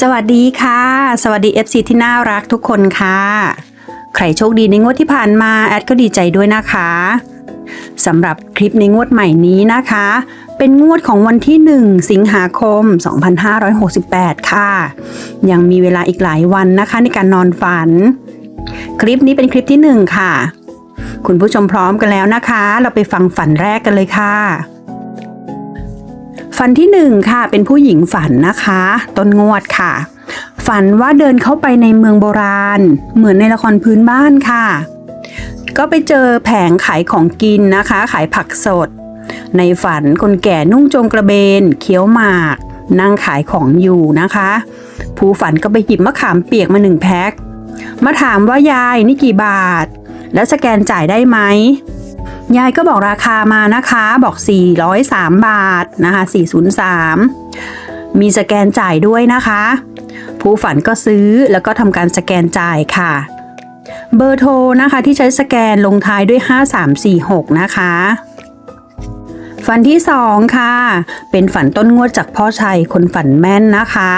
สวัสดีค่ะ สวัสดี FC ที่น่ารักทุกคนค่ะ ใครโชคดีในงวดที่ผ่านมา แอดก็ดีใจด้วยนะคะสำหรับคลิปในงวดใหม่นี้นะคะ เป็นงวดของวันที่ 1 สิงหาคม 2568 ค่ะ ยังมีเวลาอีกหลายวันนะคะในการนอนฝัน คลิปนี้เป็นคลิปที่ 1 ค่ะ คุณผู้ชมพร้อมกันแล้วนะคะ เราไปฟังฝันแรกกันเลยค่ะ ฝันที่หนึ่งค่ะ เป็นผู้หญิงฝันนะคะ ต้นงวดค่ะ ฝันว่าเดินเข้าไปในเมืองโบราณ เหมือนในละครพื้นบ้านค่ะ ก็ไปเจอแผงขายของกินนะคะ ขายผักสด ในฝันคนแก่นุ่งโจงกระเบน เคี้ยวหมาก นั่งขายของอยู่นะคะ ผู้ฝันก็ไปหยิบมะขามเปียกมาหนึ่งแพ็คมาถามว่ายายนี่กี่บาท แล้วสแกนจ่ายได้ไหม ยายก็บอกราคามานะคะ บอก 403 บาทนะคะ 403 มีสแกนจ่ายด้วยนะคะ ผู้ฝันก็ซื้อแล้วก็ทำการสแกนจ่ายค่ะ เบอร์โทรนะคะที่ใช้สแกนลงท้ายด้วย 5346 นะคะฝันที่2ค่ะ เป็นฝันต้นงวดจากพ่อชัยคนฝันแม่นนะคะ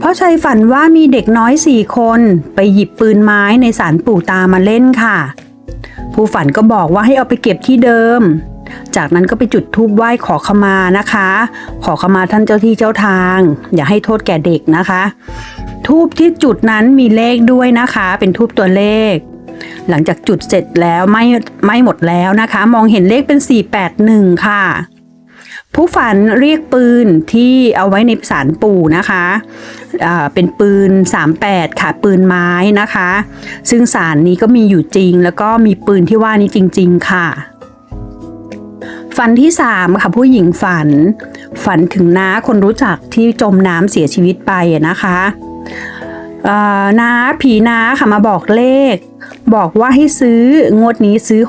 พ่อชัยฝันว่ามีเด็กน้อย4คน ไปหยิบปืนไม้ในศาลปู่ตามาเล่นค่ะ ผู้ฝันก็บอกว่าให้เอาไปเก็บที่เดิม จากนั้นก็ไปจุดทูบไหว้ขอขมานะคะ ขอขมาท่านเจ้าที่เจ้าทาง อย่าให้โทษแก่เด็กนะคะ ทูบที่จุดนั้นมีเลขด้วยนะคะ เป็นทูบตัวเลข หลังจากจุดเสร็จแล้วไม่ไม่หมดแล้วนะคะ มองเห็นเลขเป็น 481 ค่ะ ผู้ฝันเรียกปืนที่เอาไว้ในศาลปู่นะคะเป็นปืน 38 ค่ะ ปืนไม้นะคะ ซึ่งศาลนี้ก็มีอยู่จริง แล้วก็มีปืนที่ว่านี้จริง ๆ ค่ะ ฝันที่ 3 ค่ะ ผู้หญิงฝัน ฝันถึงน้าคนรู้จักที่จมน้ำเสียชีวิตไปนะคะน้าผีน้าค่ะมาบอกเลข บอกว่าให้ซื้องวดนี้ซื้อ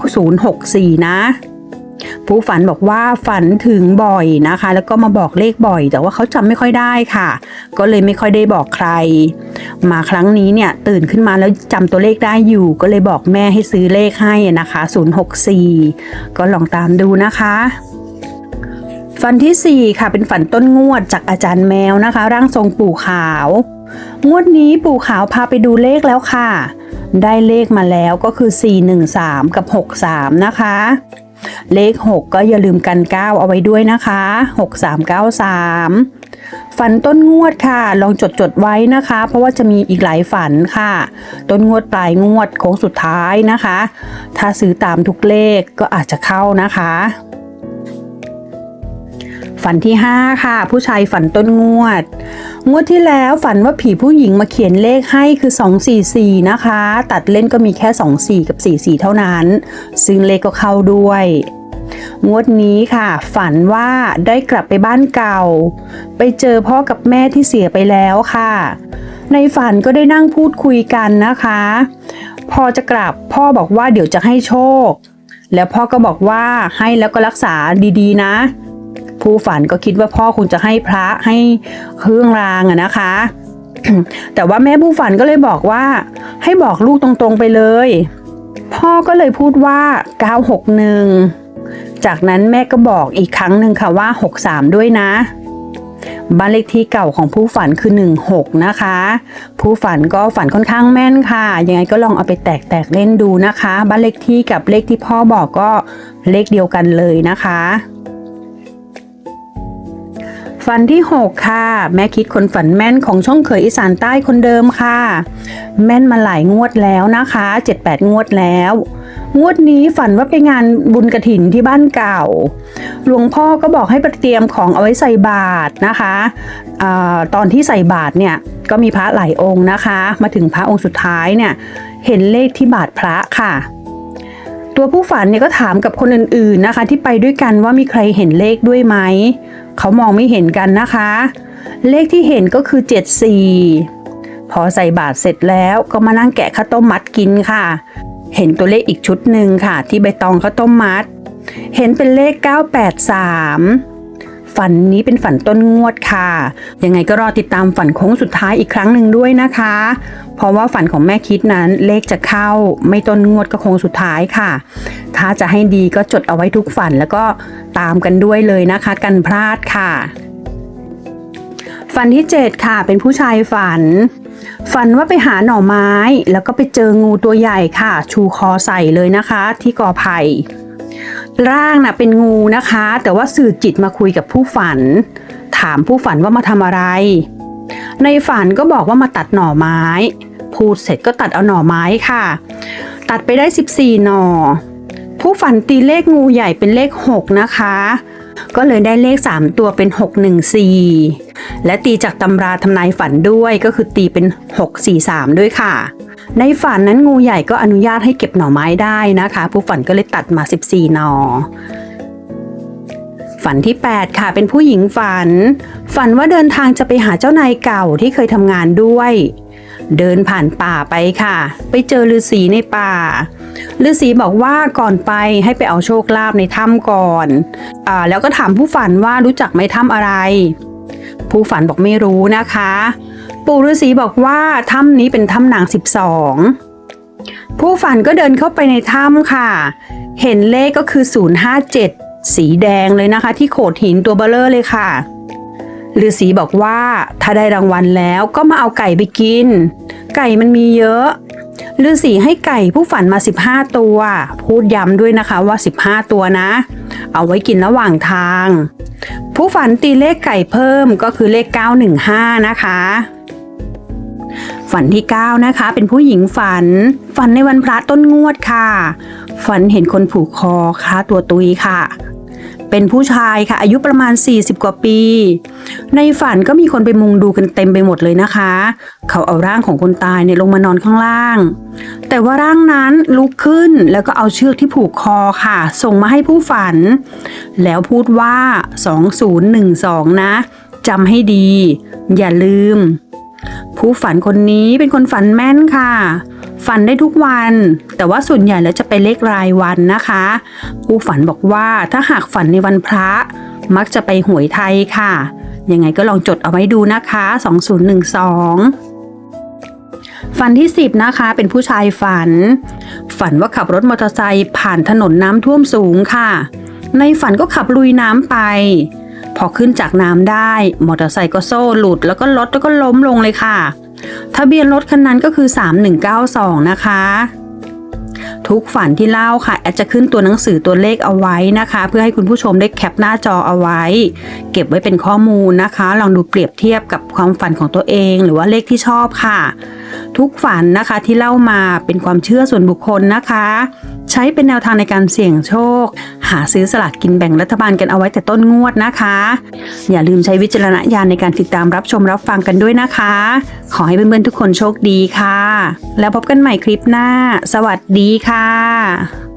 064 นะ ผู้ฝันบอกว่าฝันถึงบ่อยนะคะ แล้วก็มาบอกเลขบ่อย แต่ว่าเขาจำไม่ค่อยได้ค่ะ ก็เลยไม่ค่อยได้บอกใคร มาครั้งนี้เนี่ยตื่นขึ้นมาแล้วจำตัวเลขได้อยู่ ก็เลยบอกแม่ให้ซื้อเลขให้นะคะ 064 ก็ลองตามดูนะคะฝันที่ 4 ค่ะ เป็นฝันต้นงวดจากอาจารย์แมวนะคะ ร่างทรงปู่ขาว งวดนี้ปู่ขาวพาไปดูเลขแล้วค่ะ ได้เลขมาแล้วก็คือ 413 กับ 63 นะคะ เลข 6 ก็อย่าลืมกัน 9 เอาไว้ด้วยนะคะ 6393 ฝันต้นงวดค่ะ ลองจดจดไว้นะคะ เพราะว่าจะมีอีกหลายฝันค่ะ ต้นงวดปลายงวดโค้งสุดท้ายนะคะ ถ้าซื้อตามทุกเลขก็อาจจะเข้านะคะฝันที่ 5 ค่ะ ผู้ชายฝันต้นงวด งวดที่แล้วฝันว่าผีผู้หญิงมาเขียนเลขให้คือ 244 นะคะ ตัดเล่นก็มีแค่ 24 กับ 44 เท่านั้น ซึ่งเลขก็เข้าด้วย งวดนี้ค่ะ ฝันว่าได้กลับไปบ้านเก่า ไปเจอพ่อกับแม่ที่เสียไปแล้วค่ะ ในฝันก็ได้นั่งพูดคุยกันนะคะ พอจะกลับพ่อบอกว่าเดี๋ยวจะให้โชค แล้วพ่อก็บอกว่าให้แล้วก็รักษาดีๆ นะ ผู้ฝันก็คิดว่าพ่อคงจะให้พระให้เครื่องรางอะนะคะ แต่ว่าแม่ผู้ฝันก็เลยบอกว่า ให้บอกลูกตรงๆไปเลย พ่อก็เลยพูดว่า 961 จากนั้นแม่ก็บอกอีกครั้งหนึ่งค่ะว่า 63 ด้วยนะบ้านเลขที่เก่าของผู้ฝันคือ 16 นะคะ ผู้ฝันก็ฝันค่อนข้างแม่นค่ะ ยังไงก็ลองเอาไปแตกแตกๆเล่นดูนะคะ บ้านเลขที่กับเลขที่พ่อบอกก็เลขเดียวกันเลยนะคะ ฝันที่ 6 ค่ะ แม่คิดคนฝันแม่นของช่องเขยอีสานใต้คนเดิมค่ะ แม่นมาหลายงวดแล้วนะคะ 7-8 งวดแล้ว งวดนี้ฝันว่าไปงานบุญกระถินที่บ้านเก่า หลวงพ่อก็บอกให้ปเตรียมของเอาไว้ใส่บาตรนะคะอตอนที่ใส่บาตรเนี่ยก็มีพระหลายองค์นะคะ มาถึงพระองค์สุดท้ายเนี่ยเห็นเลขที่บาตรพระค่ะตัวผู้ฝันเนี่ยก็ถามกับคนอื่นๆนะคะ ที่ไปด้วยกันว่ามีใครเห็นเลขด้วยไหม เขามองไม่เห็นกันนะคะ เลขที่เห็นก็คือ 74 พอใส่บาทเสร็จแล้วก็มานั่งแกะข้าวต้มมัดกินค่ะ เห็นตัวเลขอีกชุดหนึ่งค่ะ ที่ใบตองข้าวต้มมัด เห็นเป็นเลข 983 ฝันนี้เป็นฝันต้นงวดค่ะ ยังไงก็รอติดตามฝันโค้งสุดท้ายอีกครั้งหนึ่งด้วยนะคะ เพราะว่าฝันของแม่คิดนั้นเลขจะเข้าไม่ต้นงวดก็คงสุดท้ายค่ะ ถ้าจะให้ดีก็จดเอาไว้ทุกฝันแล้วก็ตามกันด้วยเลยนะคะ กันพลาดค่ะ ฝันที่ 7 ค่ะ เป็นผู้ชายฝันฝันว่าไปหาหน่อไม้แล้วก็ไปเจองูตัวใหญ่ค่ะ ชูคอใส่เลยนะคะ ที่กอไผ่ ร่างน่ะเป็นงูนะคะ แต่ว่าสื่อจิตมาคุยกับผู้ฝัน ถามผู้ฝันว่ามาทำอะไร ในฝันก็บอกว่ามาตัดหน่อไม้ พูดเสร็จก็ตัดเอาหน่อไม้ค่ะ ตัดไปได้ 14 หน่อ ผู้ฝันตีเลขงูใหญ่เป็นเลข 6 นะคะ ก็เลยได้เลข 3 ตัวเป็น 614 และตีจากตำราทำนายฝันด้วยก็คือตีเป็น 643 ด้วยค่ะ ในฝันนั้นงูใหญ่ก็อนุญาตให้เก็บหน่อไม้ได้นะคะ ผู้ฝันก็เลยตัดมา 14 หน่อ ฝันที่ 8 ค่ะ เป็นผู้หญิงฝัน ฝันว่าเดินทางจะไปหาเจ้านายเก่าที่เคยทำงานด้วย เดินผ่านป่าไปค่ะ ไปเจอฤาษีในป่าฤาษีบอกว่าก่อนไปให้ไปเอาโชคลาภในถ้ำก่อนอ่าแล้วก็ถามผู้ฝันว่ารู้จักไหมถ้ำอะไร ผู้ฝันบอกไม่รู้นะคะ ปู่ฤาษีบอกว่าถ้ำนี้เป็นถ้ำนาง 12 ผู้ฝันก็เดินเข้าไปในถ้ำค่ะ เห็นเลขก็คือ 057 สีแดงเลยนะคะ ที่โขดหินตัวเบลเลอร์เลยค่ะฤาษีบอกว่าถ้าได้รางวัลแล้วก็มาเอาไก่ไปกิน ไก่มันมีเยอะฤาษีให้ไก่ผู้ฝันมา 15 ตัว พูดย้ำด้วยนะคะว่า 15 ตัวนะ เอาไว้กินระหว่างทาง ผู้ฝันตีเลขไก่เพิ่มก็คือเลข 915 นะคะ ฝันที่ 9 นะคะ เป็นผู้หญิงฝัน ฝันในวันพระต้นงวดค่ะ ฝันเห็นคนผูกคอค้าตัวตุยค่ะ เป็นผู้ชายค่ะ อายุประมาณ 40 กว่าปี ในฝันก็มีคนไปมุงดูกันเต็มไปหมดเลยนะคะ เขาเอาร่างของคนตายเนี่ยลงมานอนข้างล่าง แต่ว่าร่างนั้นลุกขึ้นแล้วก็เอาเชือกที่ผูกคอค่ะ ส่งมาให้ผู้ฝัน แล้วพูดว่า 2012 นะจำให้ดี อย่าลืม ผู้ฝันคนนี้เป็นคนฝันแม่นค่ะ ฝันได้ทุกวัน แต่ว่าส่วนใหญ่แล้วจะไปนเลขรายวันนะคะ ผู้ฝันบอกว่าถ้าหากฝันในวันพระ มักจะไปหวยไทยค่ะ ยังไงก็ลองจดเอาไว้ดูนะคะ 2012ฝันที่ 10 นะคะเป็นผู้ชายฝัน ฝันว่าขับรถมอเตอร์ไซค์ผ่านถนนน้ำท่วมสูงค่ะ ในฝันก็ขับลุยน้ำไป พอขึ้นจากน้ำได้ มอเตอร์ไซค์ก็โซ่หลุด แล้วก็รถแล้วก็ล้มลงเลยค่ะ ทะเบียนรถคันนั้นก็คือ 3192 นะคะ ทุกฝันที่เล่าค่ะแอดจะขึ้นตัวหนังสือตัวเลขเอาไว้นะคะ เพื่อให้คุณผู้ชมได้แคปหน้าจอเอาไว้ เก็บไว้เป็นข้อมูลนะคะ ลองดูเปรียบเทียบกับความฝันของตัวเอง หรือว่าเลขที่ชอบค่ะ ทุกฝันนะคะที่เล่ามาเป็นความเชื่อส่วนบุคคลนะคะ ใช้เป็นแนวทางในการเสี่ยงโชค หาซื้อสลากกินแบ่งรัฐบาลกันเอาไว้แต่ต้นงวดนะคะ อย่าลืมใช้วิจารณญาณในการติดตามรับชมรับฟังกันด้วยนะคะ ขอให้เพื่อนๆทุกคนโชคดีค่ะ แล้วพบกันใหม่คลิปหน้า สวัสดีค่ะค่ะ